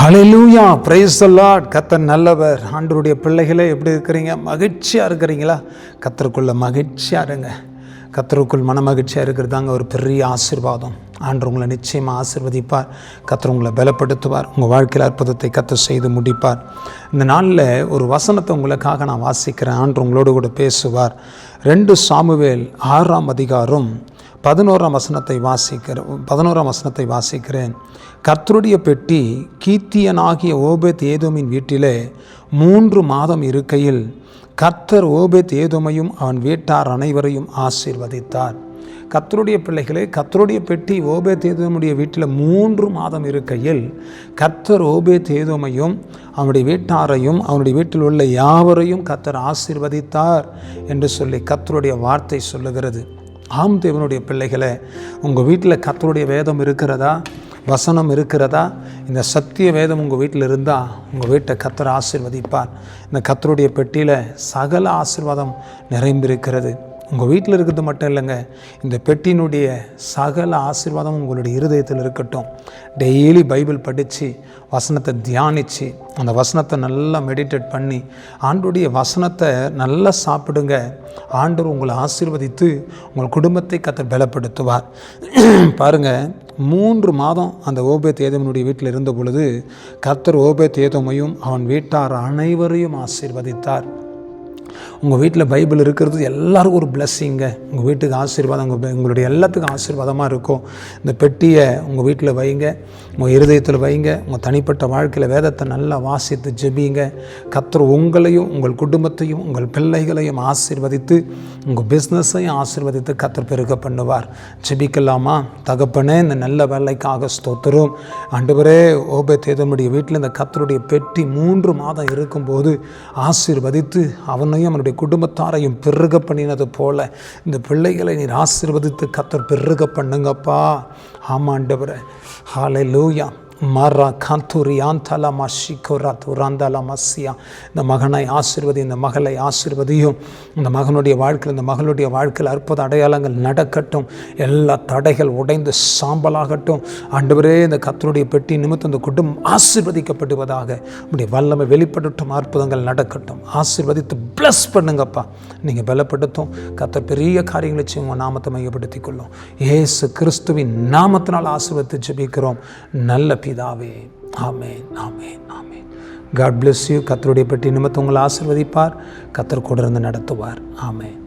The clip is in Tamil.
ஹalleluya பிரைஸ் the கத்தன் கத்தர் நல்லவர். ஆண்டருடைய பிள்ளைகளே எப்படி இருக்கிறீங்க? மகிழ்ச்சியாக இருக்கிறீங்களா? கத்தருக்குள்ள மகிழ்ச்சியாக இருங்க. கத்தருக்குள் மன மகிழ்ச்சியாக இருக்கிறது தாங்க ஒரு பெரிய ஆசீர்வாதம். ஆண்டு உங்களை நிச்சயமாக ஆசிர்வதிப்பார். கத்தர் உங்களை பலப்படுத்துவார். உங்கள் வாழ்க்கையில் அற்புதத்தை கத்தர் செய்து முடிப்பார். இந்த நாளில் ஒரு வசனத்தை உங்களுக்காக நான் வாசிக்கிறேன். ஆண்டு உங்களோடு கூட பேசுவார். ரெண்டு சாமுவேல் ஆறாம் அதிகாரம் பதினோராம் வசனத்தை வாசிக்கிற பதினோராம் வசனத்தை வாசிக்கிறேன். கர்த்தருடைய பெட்டி கீர்த்தியனாகிய ஓபேத் ஏதோமின் வீட்டிலே மூன்று மாதம் இருக்கையில் கர்த்தர் ஓபேத் ஏதோமையும் அவன் வீட்டார் அனைவரையும் ஆசீர்வதித்தார். கர்த்தருடைய பிள்ளைகளே கர்த்தருடைய பெட்டி ஓபேத் தேதோமுடைய வீட்டில் மூன்று மாதம் இருக்கையில் கர்த்தர் ஓபே தேதோமையும் அவனுடைய வீட்டாரையும் அவனுடைய வீட்டில் உள்ள யாவரையும் கர்த்தர் ஆசிர்வதித்தார் என்று சொல்லி கர்த்தருடைய வார்த்தை சொல்லுகிறது. ஆம் தேவனுடைய பிள்ளைகளை உங்கள் வீட்டில் கத்தருடைய வேதம் இருக்கிறதா? வசனம் இருக்கிறதா? இந்த சத்திய வேதம் உங்கள் வீட்டில் இருந்தால் உங்கள் வீட்டை கத்தர் ஆசிர்வதிப்பார். இந்த கத்தருடைய பெட்டியில் சகல ஆசிர்வாதம் நிறைந்திருக்கிறது. உங்கள் வீட்டில் இருக்கிறது மட்டும் இல்லைங்க இந்த பெட்டியினுடைய சகல ஆசீர்வாதம் உங்களுடைய இருதயத்தில் இருக்கட்டும். டெய்லி பைபிள் படித்து வசனத்தை தியானித்து அந்த வசனத்தை நல்லா மெடிடேட் பண்ணி ஆண்டுடைய வசனத்தை நல்லா சாப்பிடுங்க. ஆண்டவர் உங்களை ஆசீர்வதித்து உங்கள் குடும்பத்தை கத்தர் பலப்படுத்துவார். பாருங்கள் மூன்று மாதம் அந்த ஓபே தேதமனுடைய வீட்டில் இருந்த பொழுது கர்த்தர் ஓபே தேதமையும் அவன் வீட்டார் அனைவரையும் ஆசீர்வதித்தார். உங்கள் வீட்டில் பைபிள் இருக்கிறது எல்லாருக்கும் ஒரு பிளஸ்ஸிங்க உங்கள் வீட்டுக்கு ஆசீர்வாதம் உங்கள் உங்களுடைய எல்லாத்துக்கும் ஆசீர்வாதமாக இருக்கும். இந்த பெட்டியை உங்கள் வீட்டில் வைங்க. உங்கள் இருதயத்தில் வைங்க. உங்கள் தனிப்பட்ட வாழ்க்கையில் வேதத்தை நல்லா வாசித்து ஜெபிங்க. கத்துற உங்களையும் உங்கள் குடும்பத்தையும் உங்கள் பிள்ளைகளையும் ஆசீர்வதித்து உங்கள் பிஸ்னஸையும் ஆசீர்வதித்து கத்தர் பெருக பண்ணுவார். ஜெபிக்கலாமா? தகப்பனே இந்த நல்ல வேலைக்காக ஸ்தோத்திரம். ஆண்டவரே ஓபே தேதனுடைய வீட்டில் இந்த கத்தருடைய பெட்டி மூன்று மாதம் இருக்கும்போது ஆசீர்வதித்து அவனையும் அவனுடைய குடும்பத்தாரையும் பெருக பண்ணினது போல இந்த பிள்ளைகளை நீர் ஆசீர்வதித்து கத்தர் பெருக பண்ணுங்கப்பா. ஆமாண்டவரை. ஹாலை லூயா மரா காந்தூரி ஆந்தலா மஷிகோரா துராந்தலா மஸ்ஸியா இந்த மகனை ஆசிர்வதி இந்த மகளை ஆசிர்வதியும் இந்த மகனுடைய வாழ்க்கையில் இந்த மகளுடைய வாழ்க்கையில் அற்புத அடையாளங்கள் நடக்கட்டும். எல்லா தடைகள் உடைந்து சாம்பலாகட்டும். ஆண்டவரே இந்த கத்தருடைய பெட்டி நிமித்தம் இந்த குடும்பம் ஆசிர்வதிக்கப்படுவதாக உடைய வல்லமை வெளிப்படட்டும் அற்புதங்கள் நடக்கட்டும். ஆசிர்வதித்து ப்ளஸ் பண்ணுங்கப்பா. நீங்கள் பலப்படுத்தும். கத்தர் பெரிய காரியங்களை செய்யும். உங்கள் நாமத்தை மையப்படுத்திக் கொள்ளும். ஏசு கிறிஸ்துவின் நாமத்தினால் ஆசிர்வதித்து ஜெபிக்கிறோம். நல்ல பிதாவே ஆமேன் ஆமேன் ஆமேன் காட் பிளெஸ் யூ கத்தருடைய பற்றி நிமித்தம் உங்களை ஆசிர்வதிப்பார் கத்தர் கூட இருந்து நடத்துவார் ஆமேன்